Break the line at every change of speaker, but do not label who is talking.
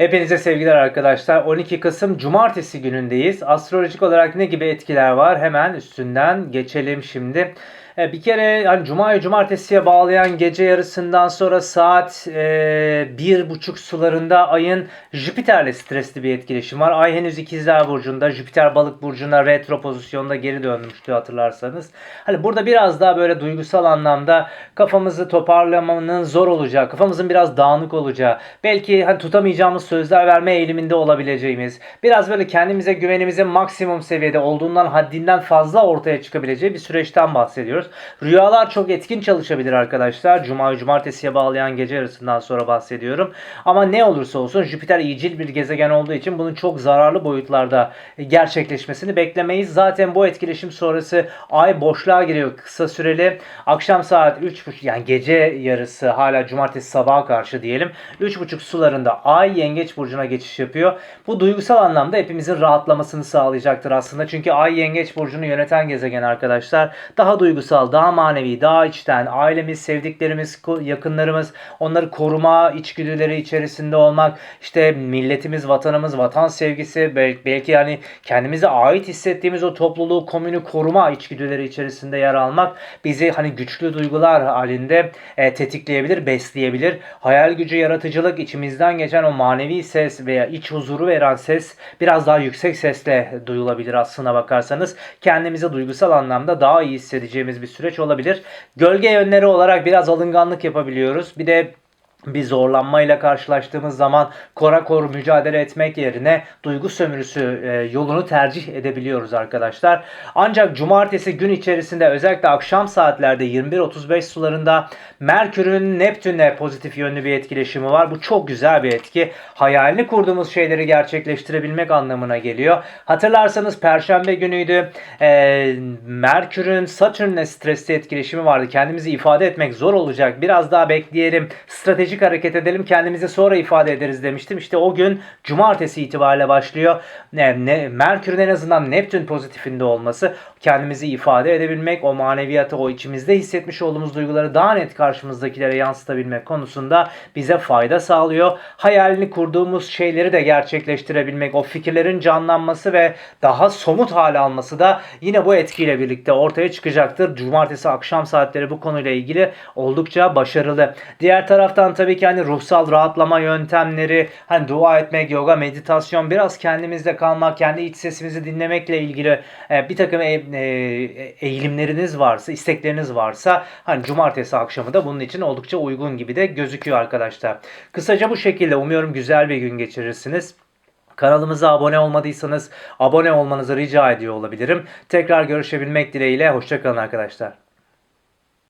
Hepinize sevgiler arkadaşlar. 12 Kasım Cumartesi günündeyiz. Astrolojik olarak ne gibi etkiler var? Hemen üstünden geçelim şimdi. E, Bir kere hani Cuma'yı Cumartesi'ye bağlayan gece yarısından sonra saat e, bir buçuk sularında ayın Jüpiter'le stresli bir etkileşim var. Ay henüz ikizler burcunda, Jüpiter balık burcuna retro pozisyonda geri dönmüştü hatırlarsanız. Hani burada biraz daha böyle duygusal anlamda kafamızı toparlamanın zor olacağı, kafamızın biraz dağınık olacağı, belki hani tutamayacağımız sözler verme eğiliminde olabileceğimiz, biraz böyle kendimize güvenimizin maksimum seviyede olduğundan haddinden fazla ortaya çıkabileceği bir süreçten bahsediyoruz. Rüyalar çok etkin çalışabilir arkadaşlar. Cuma cumartesiye bağlayan gece yarısından sonra bahsediyorum. Ama ne olursa olsun Jüpiter iyicil bir gezegen olduğu için bunun çok zararlı boyutlarda gerçekleşmesini beklemeyiz. Zaten bu etkileşim sonrası ay boşluğa giriyor kısa süreli. Akşam saat 3.30 yani gece yarısı hala cumartesi sabaha karşı diyelim. 3.30 sularında ay yengeç burcuna geçiş yapıyor. Bu duygusal anlamda hepimizin rahatlamasını sağlayacaktır aslında. Çünkü ay yengeç burcunu yöneten gezegen arkadaşlar. Daha duygusal, daha manevi, daha içten, ailemiz, sevdiklerimiz, yakınlarımız, onları koruma içgüdüleri içerisinde olmak, işte milletimiz, vatanımız, vatan sevgisi, bel- belki yani kendimize ait hissettiğimiz o topluluğu, komünü koruma içgüdüleri içerisinde yer almak bizi hani güçlü duygular halinde e, tetikleyebilir, besleyebilir. Hayal gücü, yaratıcılık, içimizden geçen o manevi ses veya iç huzuru veren ses biraz daha yüksek sesle duyulabilir aslına bakarsanız. Kendimizi duygusal anlamda daha iyi hissedeceğimiz bir süreç olabilir. Gölge yönleri olarak biraz alınganlık yapabiliyoruz. Bir de bir zorlanmayla karşılaştığımız zaman kora kor mücadele etmek yerine duygu sömürüsü e, yolunu tercih edebiliyoruz arkadaşlar. Ancak cumartesi gün içerisinde özellikle akşam saatlerde 21.35 sularında Merkür'ün Neptün'le pozitif yönlü bir etkileşimi var. Bu çok güzel bir etki. Hayalini kurduğumuz şeyleri gerçekleştirebilmek anlamına geliyor. Hatırlarsanız Perşembe günüydü. E, Merkür'ün Satürn'le stresli etkileşimi vardı. Kendimizi ifade etmek zor olacak. Biraz daha bekleyelim. Stratejik hareket edelim. Kendimizi sonra ifade ederiz demiştim. İşte o gün cumartesi itibariyle başlıyor. Ne, ne, Merkür'ün en azından Neptün pozitifinde olması kendimizi ifade edebilmek, o maneviyatı, o içimizde hissetmiş olduğumuz duyguları daha net karşımızdakilere yansıtabilmek konusunda bize fayda sağlıyor. Hayalini kurduğumuz şeyleri de gerçekleştirebilmek, o fikirlerin canlanması ve daha somut hale alması da yine bu etkiyle birlikte ortaya çıkacaktır. Cumartesi akşam saatleri bu konuyla ilgili oldukça başarılı. Diğer taraftan tabii ki hani ruhsal rahatlama yöntemleri, hani dua etmek, yoga, meditasyon, biraz kendimizde kalmak, kendi iç sesimizi dinlemekle ilgili e, bir takım e- e- eğilimleriniz varsa, istekleriniz varsa hani cumartesi akşamı da bunun için oldukça uygun gibi de gözüküyor arkadaşlar. Kısaca bu şekilde umuyorum güzel bir gün geçirirsiniz. Kanalımıza abone olmadıysanız abone olmanızı rica ediyor olabilirim. Tekrar görüşebilmek dileğiyle. Hoşçakalın arkadaşlar.